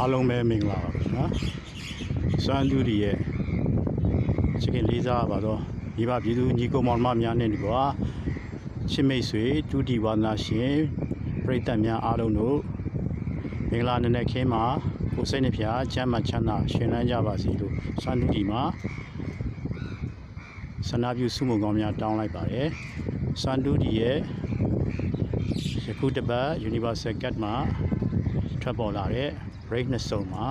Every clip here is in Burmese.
အားလုံးပဲမင်္ဂလာပါဗျာစွမ်းတူဒီရဲ့ချစ်ခင်လေးစားပါတော့မိဘပြည်သူညီကိုမောင်နှမများနဲ့ဒီကွာချစ်မိတ်ဆွေတူတီဝါနာရှင်ပြိတ္တများအားလုံးတို့မင်္ဂလာနံနက်ခင်းမှာကိုယ်စိတ်နှဖျားချမ်းသာချမ်းသာရှင်လန်းကြပါစေလို့စွမ်းတူဒီမှာဆန္ဒပြုစုမှုကောင်းများတောင်းလိုက်ပါတယ်စွမ်းတူဒီရဲ့ယခုတစ်ပတ် Universal Cut မှာ ထွက်ပေါ်လာတဲ့ break နှစ်စုံမှာ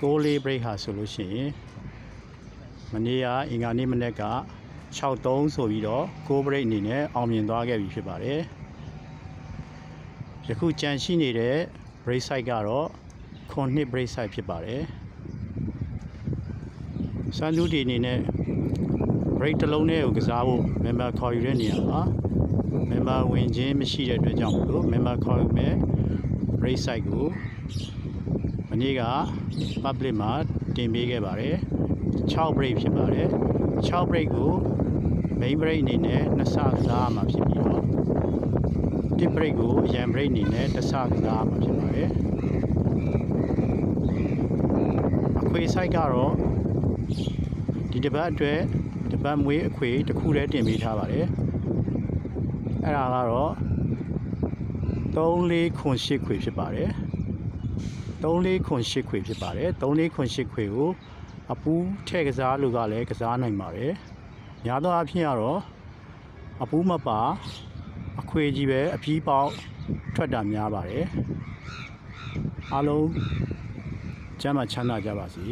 6လေး break ဟာဆိုလို့ရှိရင်မနေ့ကအင်္ဂါနေ့မနေ့က63ဆိုပြီးတော့6 break အနေနဲ့အောင်မြင်သွားခဲ့ပြီဖြစ်ပါတယ်ယခုကြန့်ရှိနေတဲ့ break site ကတော့ခွန်နှစ် break site ဖြစ်ပါတယ်စန်လူဒီအနေနဲ့ break တစ်လုံးနဲ့ကိုကစားဖို့ member ခေါ်ယူတဲ့နေရာမှာ member ဝင်ခြင်းမရှိတဲ့အတွက်ကြောင့်မလို့ member ခေါ်ယူမဲ့ break site ကိုမနေ့က public မှာတင်ပေးခဲ့ပါတယ်6 break ဖြစ်ပါတယ်6 break ကို main break အနေနဲ့နှစ်ဆကစားရမှာဖြစ်ပြီးတော့1 break ကိုအရန် break အနေနဲ့တစ်ဆကစားရမှာဖြစ်ပါတယ်အခွေ site ကတော့ဒီတစ်ပတ်အတွက်တစ်ပတ်မွေးအခွေတစ်ခုတည်းတင်ပေးထားပါတယ်အဲ့ဒါကတော့ 3လေးခွန်8ခွေဖြစ်ပါတယ်3လေးခွန်8ခွေဖြစ်ပါတယ်3လေးခွန်8ခွေကိုအပူးထည့်ကစားလူကလည်းကစားနိုင်ပါတယ်များသောအားဖြင့်ကတော့အပူးမပါအခွေကြီးပဲအပြီးပေါက်ထွက်တာများပါတယ်အားလုံးကျမ်းမာချမ်းသာကြပါစေ